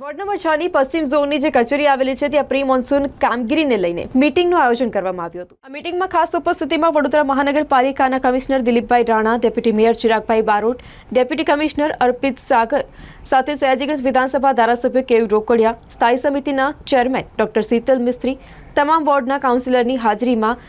Ward number છ ની પશ્ચિમ ઝોનની જે કચેરી આવેલી છે, ત્યાં પ્રી મોન્સૂન કામગીરીને લઈને મીટિંગનું આયોજન કરવામાં આવ્યું હતું. આ મીટિંગમાં ખાસ ઉપસ્થિતિમાં વડોદરા મહાનગરપાલિકાના commissioner Dilipbhai Rana, deputy mayor Chiragbhai Barot, deputy commissioner Arpit Sagar, સાથે સયાજીગંજ વિધાનસભા ધારાસભ્ય કેયુ રોકડિયા, સ્થાયી સમિતિના ચેરમેન ડોક્ટર શીતલ મિસ્ત્રી, તમામ વોર્ડના કાઉન્સિલરની હાજરીમાં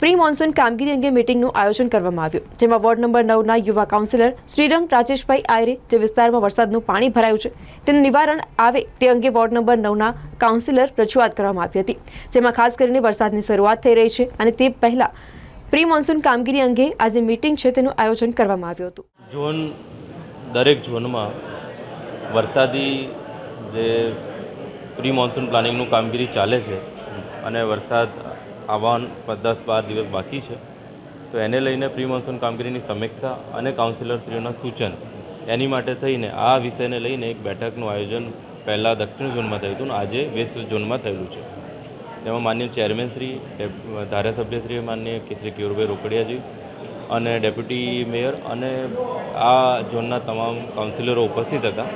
પ્રી મોન્સૂન કામગીરી અંગે મિટિંગનું આયોજન કરવામાં આવ્યું, જેમાં વોર્ડ નંબર નવના યુવા કાઉન્સિલર શ્રીરંગ રાજેશભાઈ આયરે જે વિસ્તારમાં વરસાદનું પાણી ભરાયું છે, તેનું નિવારણ આવે તે અંગે વોર્ડ નંબર નવના કાઉન્સિલર રજૂઆત કરવામાં આવી હતી, જેમાં ખાસ કરીને વરસાદની શરૂઆત થઈ રહી છે અને તે પહેલા પ્રી મોન્સૂન કામગીરી અંગે આજે મીટિંગ છે તેનું આયોજન કરવામાં આવ્યું હતું. ઝોન દરેક ઝોનમાં વરસાદી જે પ્રી મોન્સૂન પ્લાનિંગનું કામગીરી ચાલે છે અને વરસાદ આવવા દસ બાર દિવસ બાકી છે. તો એને લઈને પ્રી મોન્સૂન કામગીરીની સમીક્ષા અને કાઉન્સિલરશ્રીઓના સૂચન એની માટે થઈને આ વિષયને લઈને એક બેઠકનું આયોજન પહેલાં દક્ષિણ ઝોનમાં થયું હતું આજે વેસ્ટ ઝોનમાં થયેલું છે. તેમાં માન્ય ચેરમેન શ્રી ધારાસભ્યશ્રી માન્ય શ્રી કેયુરભાઈ રોકડિયાજી અને ડેપ્યુટી મેયર અને આ ઝોનના તમામ કાઉન્સિલરો ઉપસ્થિત હતા.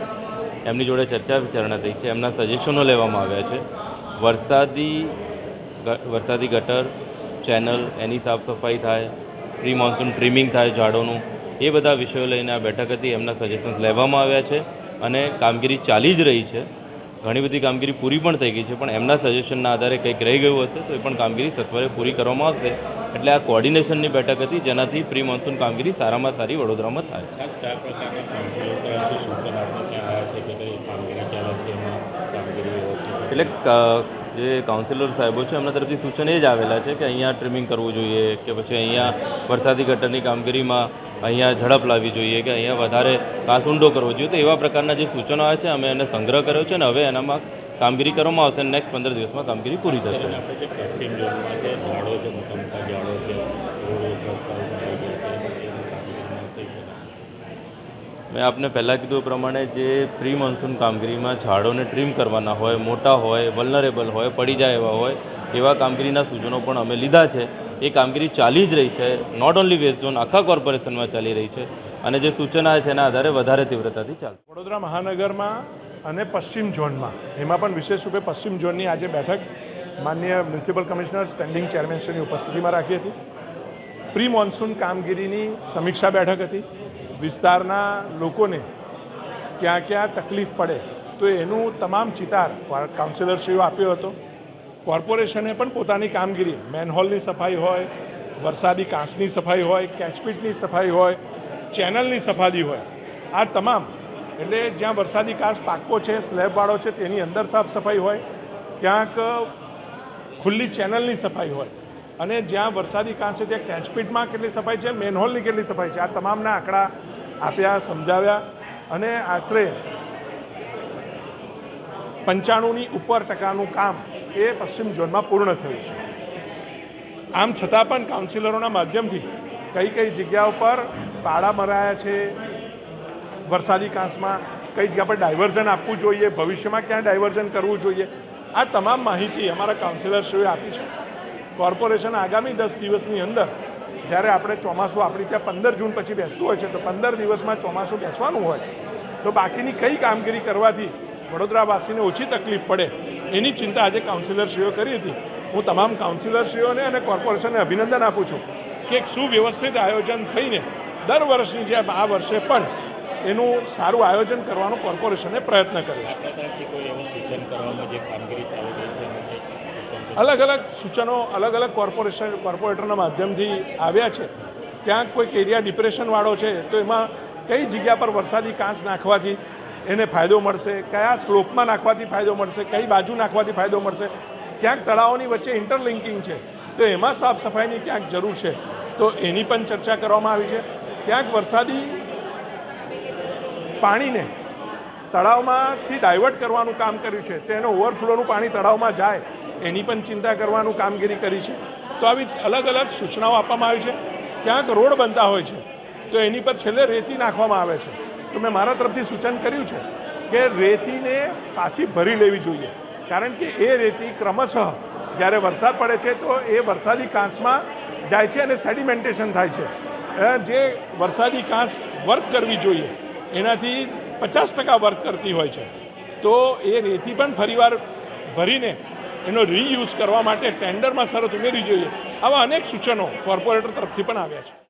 એમની જોડે ચર્ચા વિચારણા થઈ છે. એમના સજેશનો લેવામાં આવ્યા છે. વરસાદી વરસાદી ગટર ચેનલ એની સાફ સફાઈ થાય પ્રી મોન્સૂન ટ્રીમિંગ થાય ઝાડોનું એ બધા વિષયો લઈને આ બેઠક હતી એમના સજેશન્સ લેવામાં આવ્યા છે અને કામગીરી ચાલી જ રહી છે. ઘણી બધી કામગીરી પૂરી પણ થઈ ગઈ છે પણ એમના સજેશનના આધારે કંઈક રહી ગયું હશે તો એ પણ કામગીરી સત્વરે પૂરી કરવામાં આવશે. એટલે આ કોર્ડિનેશનની બેઠક હતી જેનાથી પ્રી મોન્સૂન કામગીરી સારામાં સારી વડોદરામાં થાય. એટલે જે કાઉન્સિલર સાહેબો છે, એમના તરફથી સૂચન એ જ આવેલા છે કે અહીંયા ટ્રીમિંગ કરવું જોઈએ, કે પછી અહીંયા વરસાદી ગટરની કામગીરીમાં અહીંયા ઝડપ લાવવી જોઈએ, કે અહીંયા વધારે ઘાસ ઊંડો કરવો જોઈએ. તો એવા પ્રકારના જે સૂચનો આવે છે, અમે એને સંગ્રહ કર્યો છે અને હવે એનામાં કામગીરી કરવામાં આવશે નેક્સ્ટ પંદર દિવસમાં કામગીરી પૂરી થશે અને આપણે જે પશ્ચિમ ઝોનમાં જે ઝાડો છે મોટા મોટા ઝાડો છે રોડ રસ્તાઓ થઈ ગયા છે એની કામગીરીમાં થઈ શકે મેં આપને પહેલાં કીધું પ્રમાણે જે પ્રી મોન્સૂન કામગીરીમાં ઝાડોને ટ્રીમ કરવાના હોય, મોટા હોય વલનરેબલ હોય, પડી જાય એવા હોય, એવા કામગીરીના સૂચનો પણ અમે લીધા છે. એ કામગીરી ચાલી જ રહી છે. નોટ ઓન્લી વેસ્ટ ઝોન આખા કોર્પોરેશનમાં ચાલી રહી છે. અને જે સૂચના છે એના આધારે વધારે તીવ્રતાથી ચાલશે વડોદરા મહાનગરમાં અને પશ્ચિમ ઝોનમાં, એમાં પણ વિશેષ રૂપે પશ્ચિમ ઝોનની આજે બેઠક માન્ય મ્યુનિસિપલ કમિશનર સ્ટેન્ડિંગ ચેરમેનશ્રીની ઉપસ્થિતિમાં રાખી હતી. પ્રી મોન્સૂન કામગીરીની સમીક્ષા બેઠક હતી. વિસ્તારના લોકોને ક્યાં ક્યાં તકલીફ પડે, તો એનું તમામ ચિતાર કાઉન્સિલરશ્રીઓ આપ્યો હતો. કોર્પોરેશને પણ પોતાની કામગીરી મેનહોલની સફાઈ હોય, વરસાદી કાંસની સફાઈ હોય કેચપીટની સફાઈ હોય ચેનલની સફાઈ હોય. આ તમામ, એટલે જ્યાં વરસાદી કાંસ પાકો છે, સ્લેબવાળો છે, તેની અંદર સાફ સફાઈ હોય, ક્યાંક ખુલ્લી ચેનલની સફાઈ હોય. અને જ્યાં વરસાદી કાંસ છે, ત્યાં કેચપીટમાં કેટલી સફાઈ છે મેનહોલની કેટલી સફાઈ છે, આ તમામના આંકડા આપ્યા, સમજાવ્યા અને આશરે પંચાણુંની ઉપર ટકાનું કામ એ પશ્ચિમ ઝોનમાં પૂર્ણ થયું છે. આમ છતાં પણ કાઉન્સિલરોના માધ્યમથી કઈ કઈ જગ્યાઓ પર પાળા મરાયા છે, વરસાદી કાંસમાં કઈ જગ્યા પર ડાયવર્ઝન આપવું જોઈએ, ભવિષ્યમાં ક્યાં ડાયવર્ઝન કરવું જોઈએ, આ તમામ માહિતી અમારા કાઉન્સિલરશ્રીઓએ આપી છે. કોર્પોરેશન આગામી દસ દિવસની અંદર જ્યારે આપણે ચોમાસું આપણી ત્યાં પંદર જૂન પછી બેસતું હોય છે, તો પંદર દિવસમાં ચોમાસું બેસવાનું હોય. તો બાકીની કઈ કામગીરી કરવાથી વડોદરાવાસીને ઓછી તકલીફ પડે, એની ચિંતા આજે કાઉન્સિલરશ્રીઓ કરી હતી. હું તમામ કાઉન્સિલરશ્રીઓને અને કોર્પોરેશનને અભિનંદન આપું છું કે એક સુવ્યવસ્થિત આયોજન થઈને દર વર્ષની જેમ આ વર્ષે પણ એનું સારું આયોજન કરવાનો કોર્પોરેશને પ્રયત્ન કર્યો છે. અલગ અલગ સૂચનો, અલગ અલગ કોર્પોરેશન, કોર્પોરેટરના માધ્યમથી આવ્યા છે. ક્યાંક કોઈક એરિયા ડિપ્રેશનવાળો છે, તો એમાં કઈ જગ્યા પર વરસાદી કાંસ નાખવાથી એને ફાયદો મળશે? કયા સ્લોપમાં નાખવાથી ફાયદો મળશે? કઈ બાજુ નાખવાથી ફાયદો મળશે? ક્યાંક તળાવોની વચ્ચે ઇન્ટરલિંકિંગ છે, તો એમાં સાફ સફાઈની ક્યાંક જરૂર છે. તો એની પણ ચર્ચા કરવામાં આવી છે. ક્યાંક વરસાદી પાણીને તળાવમાંથી ડાયવર્ટ કરવાનું કામ કર્યું છે તેનો ઓવરફ્લોનું પાણી તળાવમાં જાય. એની પણ ચિંતા કરવાનું કામગીરી કરી છે. તો આવી અલગ અલગ સૂચનાઓ આપવામાં આવી છે. ક્યાંક રોડ બનતા હોય છે, તો એની પર છેલ્લે રેતી નાખવામાં આવે છે. તો મેં મારા તરફથી સૂચન કર્યું છે કે રેતીને પાછી ભરી લેવી જોઈએ. કારણ કે એ રેતી ક્રમશઃ જ્યારે વરસાદ પડે છે, તો એ વરસાદી કાંસમાં જાય છે અને સેડિમેન્ટેશન થાય છે. જે વરસાદી કાંસ વર્ક કરવી જોઈએ, એનાથી પચાસ ટકા વર્ક કરતી હોય છે. તો એ રેતી પણ ફરીવાર ભરીને એનો રીયુઝ કરવા માટે ટેન્ડરમાં શરત ઉમેરવી જોઈએ. આવા અનેક સૂચનો કોર્પોરેટર તરફથી પણ આવ્યા છે.